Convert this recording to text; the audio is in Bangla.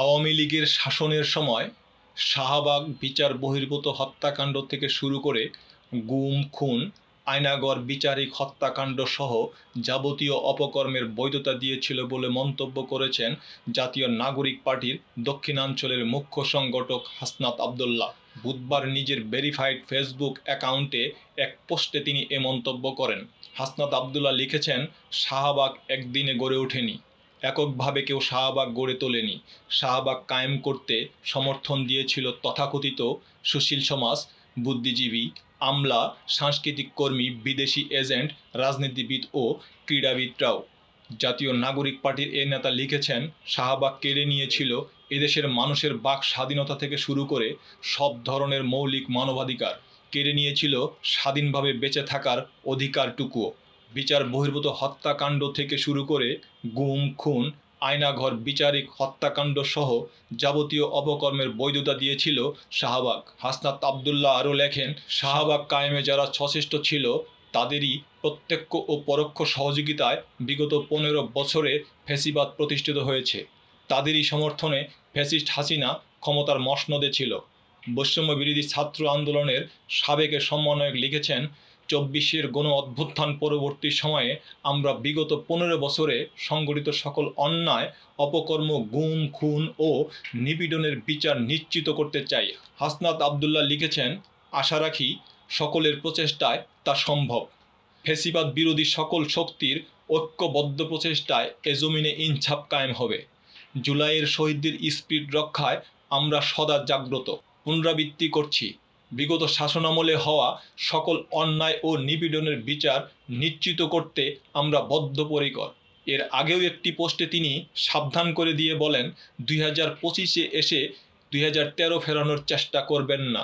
আওয়ামী লীগের শাসনের সময় শাহবাগ বিচার বহির্ভূত হত্যাকাণ্ড থেকে শুরু করে গুম, খুন, আয়নাগর বিচারিক হত্যাকাণ্ড সহ যাবতীয় অপকর্মের বৈধতা দিয়েছিল বলে মন্তব্য করেছেন জাতীয় নাগরিক পার্টির দক্ষিণাঞ্চলের মুখ্য সংগঠক হাসনাত আবদুল্লাহ। বুধবার নিজের ভেরিফাইড ফেসবুক অ্যাকাউন্টে এক পোস্টে তিনি এ মন্তব্য করেন। হাসনাত আবদুল্লাহ লিখেছেন, শাহবাগ একদিনে গড়ে ওঠেনি। এককভাবে কেউ শাহবাগ গড়ে তোলেনি। শাহবাগ কায়েম করতে সমর্থন দিয়েছিল তথাকথিত সুশীল সমাজ, বুদ্ধিজীবী, আমলা, সাংস্কৃতিক কর্মী, বিদেশি এজেন্ট, রাজনীতিবিদ ও ক্রীড়াবিদরাও। জাতীয় নাগরিক পার্টির এ নেতা লিখেছেন, শাহবাগ কেড়ে নিয়েছিল এদেশের মানুষের বাক স্বাধীনতা থেকে শুরু করে সব ধরনের মৌলিক মানবাধিকার। কেড়ে নিয়েছিল স্বাধীনভাবে বেঁচে থাকার অধিকারটুকুও। বিচার বহির্ভূত হত্যাকাণ্ড থেকে শুরু করে গুম, খুন, আয়নাঘর, বিচারিক হত্যাকাণ্ড সহ যাবতীয় অপকর্মের বৈধতা দিয়েছিল শাহবাগ। হাসনাত আবদুল্লাহ আরও লেখেন, শাহবাগ কায়েমে যারা সচেষ্ট ছিল, তাদেরই প্রত্যক্ষ ও পরোক্ষ সহযোগিতায় বিগত পনেরো বছরে ফেসিবাদ প্রতিষ্ঠিত হয়েছে। তাদেরই সমর্থনে ফ্যাসিস্ট হাসিনা ক্ষমতার মসনদে ছিল। বৈষম্য বিরোধী ছাত্র আন্দোলনের সাবেক সমন্বয়ক লিখেছেন চব্বিশের গণ অভ্যুত্থান পরবর্তী সময়ে আমরা বিগত পনেরো বছরে সংগঠিত সকল অন্যায়, অপকর্ম, গুম, খুন ও নিপীড়নের বিচার নিশ্চিত করতে চাই। হাসনাত আবদুল্লাহ লিখেছেন, আশা রাখি সকলের প্রচেষ্টায় তা সম্ভব। ফেসিবাদ বিরোধী সকল শক্তির ঐক্যবদ্ধ প্রচেষ্টায় এ জমিনে ইনছাপ কায়েম হবে। জুলাইয়ের শহীদদের স্পিড রক্ষায় আমরা সদা জাগ্রত। পুনরাবৃত্তি করছি। বিগত শাসনামলে হওয়া সকল অন্যায় ও নিপীড়নের বিচার নিশ্চিত করতে আমরা বদ্ধপরিকর। এর আগেও একটি পোস্টে তিনি সাবধান করে দিয়ে বলেন, দুই হাজার পঁচিশে এসে দুই হাজার তেরো ফেরানোর চেষ্টা করবেন না।